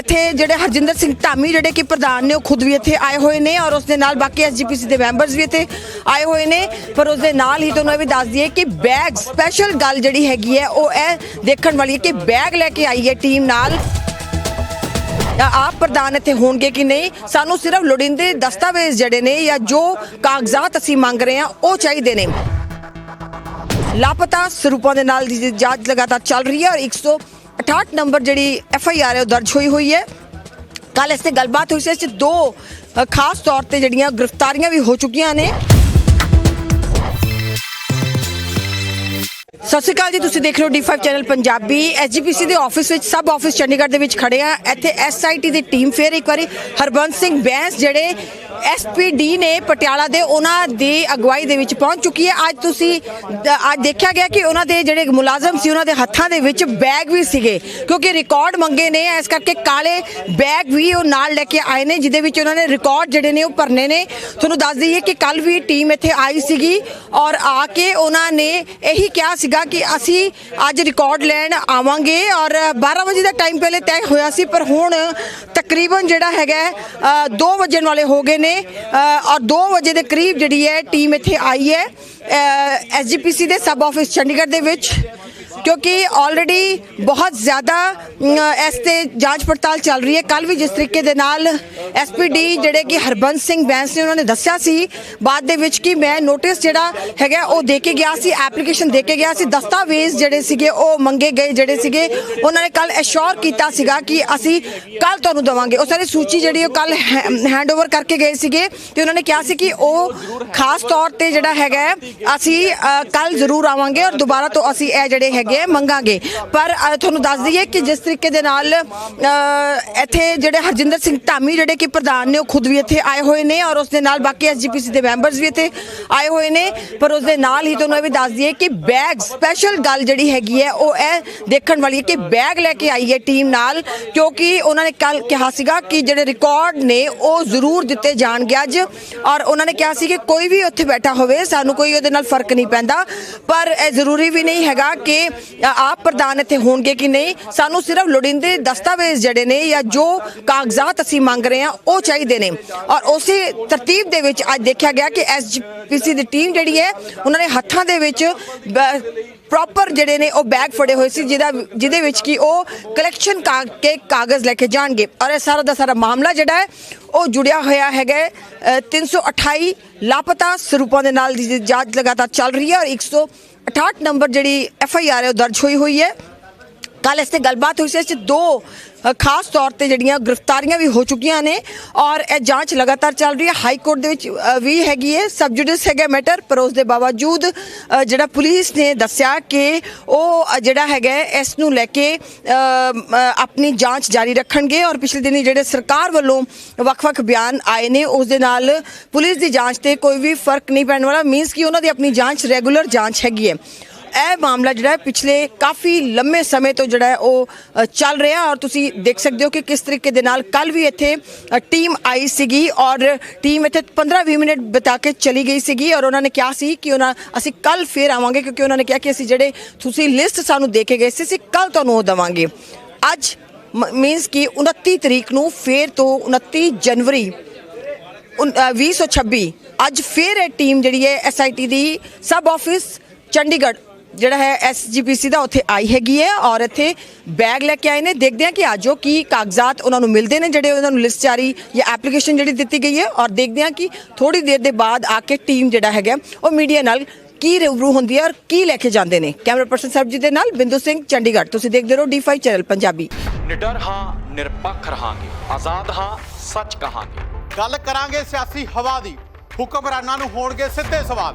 ਇੱਥੇ ਜਿਹੜੇ ਹਰਜਿੰਦਰ ਸਿੰਘ ਧਾਮੀ ਜਿਹੜੇ ਕਿ ਪ੍ਰਧਾਨ ਨੇ, ਉਹ ਖੁਦ ਵੀ ਇੱਥੇ ਆਏ ਹੋਏ ਨੇ ਔਰ ਉਸ ਦੇ ਨਾਲ ਬਾਕੀ ਐਸਜੀਪੀਸੀ ਦੇ ਮੈਂਬਰਸ ਵੀ ਇੱਥੇ ਆਏ ਹੋਏ ਨੇ। ਪਰ ਉਸ ਦੇ ਨਾਲ ਹੀ ਤੁਹਾਨੂੰ ਇਹ ਵੀ ਦੱਸ ਦਈਏ ਕਿ ਬੈਗ ਸਪੈਸ਼ਲ ਗੱਲ ਜਿਹੜੀ ਹੈਗੀ ਹੈ, ਉਹ ਇਹ ਦੇਖਣ ਵਾਲੀ ਹੈ ਕਿ ਬੈਗ ਲੈ ਕੇ ਆਈ ਹੈ ਟੀਮ ਨਾਲ। ਆਪ ਪ੍ਰਧਾਨ ਇੱਥੇ ਹੋਣਗੇ ਕਿ ਨਹੀਂ? ਸਾਨੂੰ ਸਿਰਫ ਲੋੜੀਂਦੇ ਦਸਤਾਵੇਜ਼ ਜਿਹੜੇ ਨੇ ਜਾਂ ਜੋ ਕਾਗਜ਼ਾਤ ਅਸੀਂ ਮੰਗ ਰਹੇ ਹਾਂ, ਉਹ ਚਾਹੀਦੇ ਨੇ। ਲਾਪਤਾ ਸਰੂਪਾਂ ਦੇ ਨਾਲ ਦੀ ਜਾਂਚ ਲਗਾਤਾਰ ਚੱਲ ਰਹੀ ਹੈ ਔਰ 168 ਨੰਬਰ ਜਿਹੜੀ ਐਫ ਆਈ ਆਰ ਹੈ ਉਹ ਦਰਜ ਹੋਈ ਹੋਈ ਹੈ। ਕੱਲ ਇਸ ਤੇ ਗੱਲਬਾਤ ਹੋਈ ਸੀ। ਇਸ 'ਚ ਦੋ ਅ, ਖਾਸ ਤੌਰ ਤੇ ਜਿਹੜੀਆਂ ਗ੍ਰਿਫਤਾਰੀਆਂ ਵੀ ਹੋ ਚੁੱਕੀਆਂ ਨੇ। ਸਤਿ ਸ਼੍ਰੀ ਅਕਾਲ ਜੀ ਤੁਸੀਂ ਦੇਖ ਰਹੇ ਹੋ D5 ਚੈਨਲ ਪੰਜਾਬੀ। ਐਸਜੀਪੀਸੀ ਦੇ ਆਫਿਸ ਵਿੱਚ ਸਬ ਆਫਿਸ ਚੰਡੀਗੜ੍ਹ ਦੇ ਵਿੱਚ ਖੜੇ ਆ ਇੱਥੇ ਐਸਆਈਟੀ ਦੀ ਟੀਮ ਫੇਰ ਇੱਕ ਵਾਰੀ। ਹਰਬੰਸ ਸਿੰਘ ਬੈਂਸ ਜਿਹੜੇ ਐਸਪੀਡੀ ਨੇ ਪਟਿਆਲਾ ਦੇ ਉਹਨਾਂ ਦੀ ਅਗਵਾਈ ਦੇ ਵਿੱਚ ਪਹੁੰਚ ਚੁੱਕੀ ਹੈ। ਅੱਜ ਤੁਸੀਂ ਅੱਜ ਦੇਖਿਆ ਗਿਆ ਕਿ ਉਹਨਾਂ ਦੇ ਜਿਹੜੇ ਮੁਲਾਜ਼ਮ ਸੀ, ਉਹਨਾਂ ਦੇ ਹੱਥਾਂ ਦੇ ਵਿੱਚ ਬੈਗ ਵੀ ਸੀਗੇ। ਕਿਉਂਕਿ ਰਿਕਾਰਡ ਮੰਗੇ ਨੇ, ਇਸ ਕਰਕੇ ਕਾਲੇ ਬੈਗ ਵੀ ਉਹ ਨਾਲ ਲੈ ਕੇ ਆਏ ਨੇ, ਜਿਹਦੇ ਵਿੱਚ ਉਹਨਾਂ ਨੇ ਰਿਕਾਰਡ ਜਿਹੜੇ ਨੇ ਉਹ ਭਰਨੇ ਨੇ। ਤੁਹਾਨੂੰ ਦੱਸ ਦਈਏ ਕਿ ਕੱਲ ਵੀ ਟੀਮ ਇੱਥੇ ਆਈ ਸੀਗੀ ਔਰ ਆ ਕੇ ਉਹਨਾਂ ਨੇ ਇਹੀ ਕਿਹਾ ਸੀਗਾ ਕਿ ਅਸੀਂ ਅੱਜ ਰਿਕਾਰਡ ਲੈਣ ਆਵਾਂਗੇ ਔਰ 12 ਵਜੇ ਦਾ ਟਾਈਮ ਪਹਿਲੇ ਤੈਅ ਹੋਇਆ ਸੀ, ਪਰ ਹੁਣ ਤਕਰੀਬਨ ਜਿਹੜਾ ਹੈਗਾ 2 ਵਜੇ ਵਾਲੇ ਹੋ ਗਏ ਨੇ। ਅ, ਔਰ 2 ਵਜੇ ਦੇ ਕਰੀਬ ਜਿਹੜੀ ਹੈ ਟੀਮ ਇੱਥੇ ਆਈ ਹੈ ਐਸਜੀਪੀਸੀ ਦੇ ਸਬ ਆਫਿਸ ਚੰਡੀਗੜ੍ਹ ਦੇ ਵਿੱਚ। ਕਿਉਂਕਿ ਆਲਰੇਡੀ ਬਹੁਤ ਜ਼ਿਆਦਾ ਇਸ ਤੇ ਜਾਂਚ ਪੜਤਾਲ ਚੱਲ ਰਹੀ ਹੈ ਕੱਲ ਵੀ ਜਿਸ ਤਰੀਕੇ ਦੇ ਨਾਲ ਐਸਪੀਡੀ ਜਿਹੜੇ ਕਿ ਹਰਬੰਸ ਸਿੰਘ ਬੈਂਸ ਨੇ ਉਹਨਾਂ ਨੇ ਦੱਸਿਆ ਸੀ ਬਾਅਦ ਦੇ ਵਿੱਚ ਕਿ ਮੈਂ ਨੋਟਿਸ ਜਿਹੜਾ ਹੈਗਾ ਉਹ ਦੇ ਕੇ ਗਿਆ ਸੀ ਐਪਲੀਕੇਸ਼ਨ ਦੇ ਕੇ ਗਿਆ ਸੀ ਦਸਤਾਵੇਜ਼ ਜਿਹੜੇ ਸੀਗੇ ਉਹ ਮੰਗੇ ਗਏ ਜਿਹੜੇ ਸੀਗੇ ਉਹਨਾਂ ਨੇ ਕੱਲ ਐਸ਼ੋਰ ਕੀਤਾ ਸੀਗਾ ਕਿ ਅਸੀਂ ਕੱਲ ਤੁਹਾਨੂੰ ਦਵਾਂਗੇ ਉਹ ਸਾਰੀ ਸੂਚੀ ਜਿਹੜੀ ਉਹ ਕੱਲ ਹੈਂਡਓਵਰ ਕਰਕੇ ਗਏ ਸੀਗੇ ਤੇ ਉਹਨਾਂ ਨੇ ਕਿਹਾ ਸੀ ਕਿ ਉਹ ਖਾਸ ਤੌਰ ਤੇ ਜਿਹੜਾ ਹੈਗਾ ਅਸੀਂ ਕੱਲ ਜ਼ਰੂਰ ਆਵਾਂਗੇ ਔਰ ਦੁਬਾਰਾ ਤੋਂ ਅਸੀਂ ਇਹ ਜਿਹੜੇ ਹੈਗੇ ਆ, ਮੰਗਾਂਗੇ। ਪਰ ਤੁਹਾਨੂੰ ਦੱਸ ਦਈਏ ਕਿ ਜਿਸ ਤਰੀਕੇ ਦੇ ਨਾਲ ਇੱਥੇ ਜਿਹੜੇ ਹਰਜਿੰਦਰ ਸਿੰਘ ਧਾਮੀ ਜਿਹੜੇ ਕਿ ਪ੍ਰਧਾਨ ਨੇ ਉਹ ਖੁਦ ਵੀ ਇੱਥੇ ਆਏ ਹੋਏ ਨੇ ਔਰ ਉਸ ਦੇ ਨਾਲ ਬਾਕੀ ਐਸਜੀਪੀਸੀ ਦੇ ਮੈਂਬਰਸ ਵੀ ਇੱਥੇ ਆਏ ਹੋਏ ਨੇ। ਪਰ ਉਸ ਦੇ ਨਾਲ ਹੀ ਤੁਹਾਨੂੰ ਇਹ ਵੀ ਦੱਸ ਦਈਏ ਕਿ ਬੈਗ ਸਪੈਸ਼ਲ ਗੱਲ ਜਿਹੜੀ ਹੈਗੀ ਹੈ ਉਹ ਇਹ ਦੇਖਣ ਵਾਲੀ ਹੈ ਕਿ ਬੈਗ ਲੈ ਕੇ ਆਈ ਹੈ ਟੀਮ ਨਾਲ ਕਿਉਂਕਿ ਉਹਨਾਂ ਨੇ ਕੱਲ ਕਿਹਾ ਸੀਗਾ ਕਿ ਜਿਹੜੇ ਰਿਕਾਰਡ ਨੇ ਉਹ ਜ਼ਰੂਰ ਦਿੱਤੇ ਜਾਣਗੇ ਅੱਜ। ਔਰ ਉਹਨਾਂ ਨੇ ਕਿਹਾ ਸੀ ਕਿ ਕੋਈ ਵੀ ਉੱਥੇ ਬੈਠਾ ਹੋਵੇ ਸਾਨੂੰ ਕੋਈ ਉਹਦੇ ਨਾਲ ਫ਼ਰਕ ਨਹੀਂ ਪੈਂਦਾ। ਪਰ ਇਹ ਜ਼ਰੂਰੀ ਵੀ ਨਹੀਂ ਹੈਗਾ ਕਿ ਆਪ ਪ੍ਰਧਾਨ ਇੱਥੇ ਹੋਣਗੇ ਕਿ ਨਹੀਂ? ਸਾਨੂੰ ਸਿਰਫ ਲੋੜੀਂਦੇ ਦਸਤਾਵੇਜ਼ ਜਿਹੜੇ ਨੇ ਜਾਂ ਜੋ ਕਾਗਜ਼ਾਤ ਅਸੀਂ ਮੰਗ ਰਹੇ ਹਾਂ ਉਹ ਚਾਹੀਦੇ ਨੇ। ਔਰ ਉਸੇ ਤਰਤੀਬ ਦੇ ਵਿੱਚ ਅੱਜ ਦੇਖਿਆ ਗਿਆ ਕਿ ਐਸਜੀਪੀਸੀ ਦੀ ਟੀਮ ਜਿਹੜੀ ਹੈ ਉਹਨਾਂ ਨੇ ਹੱਥਾਂ ਦੇ ਵਿੱਚ ਪ੍ਰੋਪਰ ਜਿਹੜੇ ਨੇ ਉਹ ਬੈਗ ਫੜੇ ਹੋਏ ਸੀ ਜਿਹਦਾ ਜਿਹਦੇ ਵਿੱਚ ਕੀ ਉਹ ਕਲੈਕਸ਼ਨ ਕੇ ਕਾਗਜ਼ ਲੈ ਕੇ ਜਾਣਗੇ। ਔਰ ਇਹ ਸਾਰਾ ਦਾ ਸਾਰਾ ਮਾਮਲਾ ਜਿਹੜਾ ਹੈ ਉਹ ਜੁੜਿਆ ਹੋਇਆ ਹੈਗਾ ਹੈ, ਅ, 328 ਲਾਪਤਾ ਸਰੂਪਾਂ ਦੇ ਨਾਲ ਦੀ ਜਾਂਚ ਲਗਾਤਾਰ ਚੱਲ ਰਹੀ ਹੈ ਔਰ 168 ਨੰਬਰ ਜਿਹੜੀ ਐਫ ਆਈ ਆਰ ਹੈ ਉਹ ਦਰਜ ਹੋਈ ਹੋਈ ਹੈ। ਕੱਲ ਇਸ ਤੇ ਗੱਲਬਾਤ ਹੋਈ ਸੀ, ਇਸ ਦੋ ਖਾਸ ਤੌਰ ਤੇ ਜਿਹੜੀਆਂ ਗ੍ਰਿਫਤਾਰੀਆਂ ਵੀ ਹੋ ਚੁੱਕੀਆਂ ਨੇ ਔਰ ਇਹ ਜਾਂਚ ਲਗਾਤਾਰ ਚੱਲ ਰਹੀ ਹੈ। ਹਾਈ ਕੋਰਟ ਦੇ ਵਿੱਚ ਵੀ ਹੈਗੀ ਹੈ ਸਬ ਜੁਡਿਸ ਹੈਗਾ ਮੈਟਰ ਪਰ ਉਸ ਦੇ ਬਾਵਜੂਦ ਜਿਹੜਾ ਪੁਲਿਸ ਨੇ ਦੱਸਿਆ ਕਿ ਉਹ ਜਿਹੜਾ ਹੈਗਾ ਇਸ ਨੂੰ ਲੈ ਕੇ ਆਪਣੀ ਜਾਂਚ ਜਾਰੀ ਰੱਖਣਗੇ ਔਰ ਪਿਛਲੇ ਦਿਨੀ ਜਿਹੜੇ ਸਰਕਾਰ ਵੱਲੋਂ ਵੱਖ-ਵੱਖ ਬਿਆਨ ਆਏ ਨੇ, ਉਸ ਦੇ ਨਾਲ ਪੁਲਿਸ ਦੀ ਜਾਂਚ ਤੇ ਕੋਈ ਵੀ ਫ਼ਰਕ ਨਹੀਂ ਪੈਣ ਵਾਲਾ। ਮੀਨਸ ਕਿ ਉਹਨਾਂ ਦੀ ਆਪਣੀ ਜਾਂਚ ਰੈਗੂਲਰ ਜਾਂਚ ਹੈਗੀ ਹੈ। ਇਹ ਮਾਮਲਾ ਜਿਹੜਾ ਪਿਛਲੇ ਕਾਫੀ ਲੰਮੇ ਸਮੇਂ ਤੋਂ ਜਿਹੜਾ ਉਹ ਚੱਲ ਰਿਹਾ ਔਰ ਤੁਸੀਂ ਦੇਖ ਸਕਦੇ ਹੋ ਕਿ ਕਿਸ ਤਰੀਕੇ ਦੇ ਨਾਲ ਕੱਲ ਵੀ ਇੱਥੇ ਟੀਮ ਆਈ ਸੀਗੀ ਔਰ ਟੀਮ ਇੱਥੇ 15-20 ਮਿੰਟ ਬਿਤਾ ਕੇ ਚਲੀ ਗਈ ਸੀਗੀ ਔਰ ਉਹਨਾਂ ਨੇ ਕਿਹਾ ਸੀ ਕਿ ਉਹਨਾਂ ਅਸੀਂ ਕੱਲ ਫੇਰ ਆਵਾਂਗੇ ਕਿਉਂਕਿ ਉਹਨਾਂ ਨੇ ਕਿਹਾ ਕਿ ਅਸੀਂ ਜਿਹੜੇ ਤੁਸੀਂ ਲਿਸਟ ਸਾਨੂੰ ਦੇ ਕੇ ਗਏ ਸੀ ਅਸੀਂ ਕੱਲ ਤੁਹਾਨੂੰ ਉਹ ਦਵਾਂਗੇ। ਅੱਜ ਮੀਨਸ ਕਿ 29 ਤਰੀਕ ਨੂੰ ਫੇਰ ਤੋਂ 29 ਜਨਵਰੀ ਉਨ- ਅ, 2026 ਅੱਜ ਫੇਰ ਇਹ ਟੀਮ ਜਿਹੜੀ ਹੈ ਐਸਆਈਟੀ ਦੀ ਸਬ ਆਫਿਸ ਚੰਡੀਗੜ੍ਹ ਜਿਹੜਾ ਹੈ ਐਸਜੀਪੀਸੀ ਦਾ ਉੱਥੇ ਆਈ ਹੈਗੀ ਹੈ ਔਰ ਇੱਥੇ ਬੈਗ ਲੈ ਕੇ ਆਏ ਨੇ। ਦੇਖਦੇ ਹਾਂ ਕਿ ਅੱਜ ਉਹ ਕੀ ਕਾਗਜ਼ਾਤ ਉਹਨਾਂ ਨੂੰ ਮਿਲਦੇ ਨੇ ਜਿਹੜੇ ਉਹਨਾਂ ਨੂੰ ਲਿਸਟ ਜਾਰੀ ਜਾਂ ਐਪਲੀਕੇਸ਼ਨ ਜਿਹੜੀ ਦਿੱਤੀ ਗਈ ਹੈ। ਔਰ ਦੇਖਦੇ ਹਾਂ ਕਿ ਥੋੜੀ ਦੇਰ ਦੇ ਬਾਅਦ ਆ ਕੇ ਟੀਮ ਜਿਹੜਾ ਹੈਗਾ ਉਹ ਮੀਡੀਆ ਨਾਲ ਕੀ ਰੂਬਰੂ ਹੁੰਦੀ ਹੈ ਔਰ ਕੀ ਲੈ ਕੇ ਜਾਂਦੇ ਨੇ। ਕੈਮਰਾ ਪਰਸਨ ਸਰਬਜੀਤ ਦੇ ਨਾਲ ਬਿੰਦੂ ਸਿੰਘ ਚੰਡੀਗੜ੍ਹ। ਤੁਸੀਂ ਦੇਖਦੇ ਰਹੋ D5 ਚੈਨਲ ਪੰਜਾਬੀ। ਨਿਡਰ ਹਾਂ ਨਿਰਪੱਖ ਰਹਾਂਗੇ। ਆਜ਼ਾਦ ਹਾਂ ਸੱਚ ਕਹਾਂਗੇ। ਗੱਲ ਕਰਾਂਗੇ ਸਿਆਸੀ ਹਵਾ ਦੀ। ਹੁਕਮਰਾਨਾਂ ਨੂੰ ਹੋਣਗੇ ਸਿੱਧੇ ਸਵਾਲ।